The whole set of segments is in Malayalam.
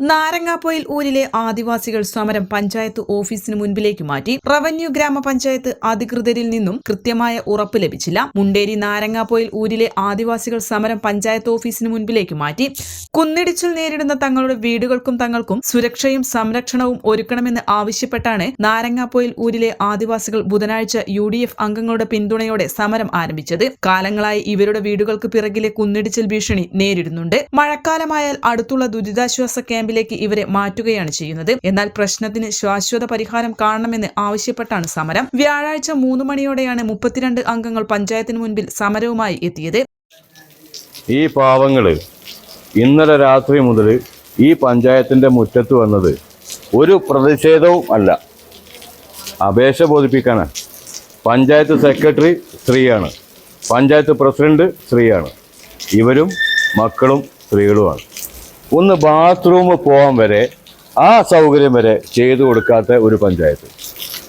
Narangapoyil ഊരിലെ ആദിവാസികൾ സമരം പഞ്ചായത്ത് ഓഫീസിന് മുൻപിലേക്ക് മാറ്റി റവന്യൂ ഗ്രാമപഞ്ചായത്ത് അധികൃതരിൽ നിന്നും കൃത്യമായ ഉറപ്പ് ലഭിച്ചില്ല. മുണ്ടേരി നാരങ്ങാപ്പൊയിൽ ഊരിലെ ആദിവാസികൾ സമരം പഞ്ചായത്ത് ഓഫീസിന് മുൻപിലേക്ക് മാറ്റി. കുന്നിടിച്ചിൽ നേരിടുന്ന തങ്ങളുടെ വീടുകൾക്കും തങ്ങൾക്കും സുരക്ഷയും സംരക്ഷണവും ഒരുക്കണമെന്ന് ആവശ്യപ്പെട്ടാണ് നാരങ്ങാപ്പൊയിൽ ഊരിലെ ആദിവാസികൾ ബുധനാഴ്ച യു അംഗങ്ങളുടെ പിന്തുണയോടെ സമരം ആരംഭിച്ചത്. കാലങ്ങളായി ഇവരുടെ വീടുകൾക്ക് പിറകിലെ കുന്നിടിച്ചിൽ ഭീഷണി നേരിടുന്നുണ്ട്. മഴക്കാലമായാൽ അടുത്തുള്ള ദുരിതാശ്വാസ ക്യാമ്പിലേക്ക് ഇവരെ മാറ്റുകയാണ് ചെയ്യുന്നത്. എന്നാൽ പ്രശ്നത്തിന് ശാശ്വത പരിഹാരം കാണണമെന്ന് ആവശ്യപ്പെട്ടാണ് സമരം. വ്യാഴാഴ്ച മൂന്ന് മണിയോടെയാണ് മുപ്പത്തിരണ്ട് അംഗങ്ങൾ പഞ്ചായത്തിന് മുൻപിൽ സമരവുമായി എത്തിയത്. ഈ പാവങ്ങൾ ഇന്നലെ രാത്രി മുതൽ ഈ പഞ്ചായത്തിന്റെ മുറ്റത്ത് വന്നത് ഒരു പ്രതിഷേധവും അല്ല. അപേക്ഷ ബോധിപ്പിക്കാനാണ് പഞ്ചായത്ത് സെക്രട്ടറി സ്ത്രീയാണ്. പഞ്ചായത്ത് പ്രസിഡന്റ് സ്ത്രീയാണ്. ഇവരും മക്കളും സ്ത്രീകളുമാണ്. ഒന്ന് ബാത്റൂം പോകാൻ വരെ ആ സൗകര്യം വരെ ചെയ്തു കൊടുക്കാത്ത ഒരു പഞ്ചായത്ത്.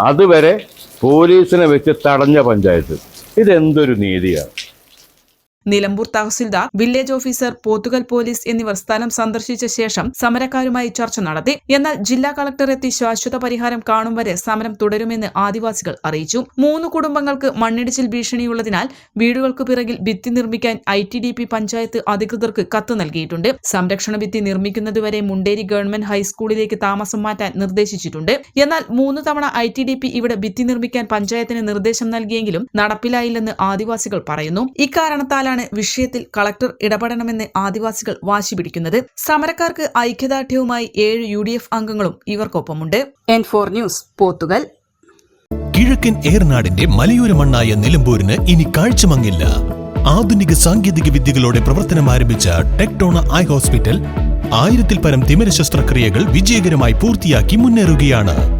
അതുവരെ പോലീസിനെ വെച്ച് തടഞ്ഞ പഞ്ചായത്ത്. ഇതെന്തൊരു നീതിയാണ്? Nilambur tahsildar village officer Pothukal police എന്നിവർ സ്ഥലം സന്ദർശിച്ച ശേഷം സമരക്കാരുമായി ചർച്ച നടത്തി. എന്നാൽ ജില്ലാ കളക്ടർ എത്തി ശാശ്വത പരിഹാരം കാണും വരെ സമരം തുടരുമെന്ന് ആദിവാസികൾ അറിയിച്ചു. മൂന്ന് കുടുംബങ്ങൾക്ക് മണ്ണിടിച്ചിൽ ഭീഷണിയുള്ളതിനാൽ വീടുകൾക്ക് പിറകിൽ ഭിത്തി നിർമ്മിക്കാൻ ഐ പഞ്ചായത്ത് അധികൃതർക്ക് കത്ത് നൽകിയിട്ടുണ്ട്. സംരക്ഷണ ഭിത്തി നിർമ്മിക്കുന്നതുവരെ മുണ്ടേരി ഗവൺമെന്റ് ഹൈസ്കൂളിലേക്ക് താമസം മാറ്റാൻ നിർദ്ദേശിച്ചിട്ടുണ്ട്. എന്നാൽ മൂന്ന് തവണ ഐ ഇവിടെ ഭിത്തി നിർമ്മിക്കാൻ പഞ്ചായത്തിന് നിർദ്ദേശം നൽകിയെങ്കിലും നടപ്പിലായില്ലെന്ന് ആദിവാസികൾ പറയുന്നു. ഇക്കാരണത്താലാണ് വിഷയത്തിൽ കളക്ടർ ഇടപെടണമെന്ന് ആദിവാസികൾ വാശി പിടിക്കുന്നത്? സമരക്കാർക്ക് ഐക്യദാർഢ്യവുമായി ഏഴ് യു ഡി എഫ് അംഗങ്ങളും ഇവർക്കൊപ്പമുണ്ട്. N four news Pothukal. കിഴക്കൻ ഏർനാടിന്റെ മലയോര മണ്ണായ നിലമ്പൂരിന് ഇനി കാഴ്ചമങ്ങില്ല. ആധുനിക സാങ്കേതിക വിദ്യകളോടെ പ്രവർത്തനം ആരംഭിച്ച ടെക്ടോണ ഐ ഹോസ്പിറ്റൽ ആയിരത്തിൽ പരം തിമിര ശസ്ത്രക്രിയകൾ വിജയകരമായി പൂർത്തിയാക്കി മുന്നേറുകയാണ്.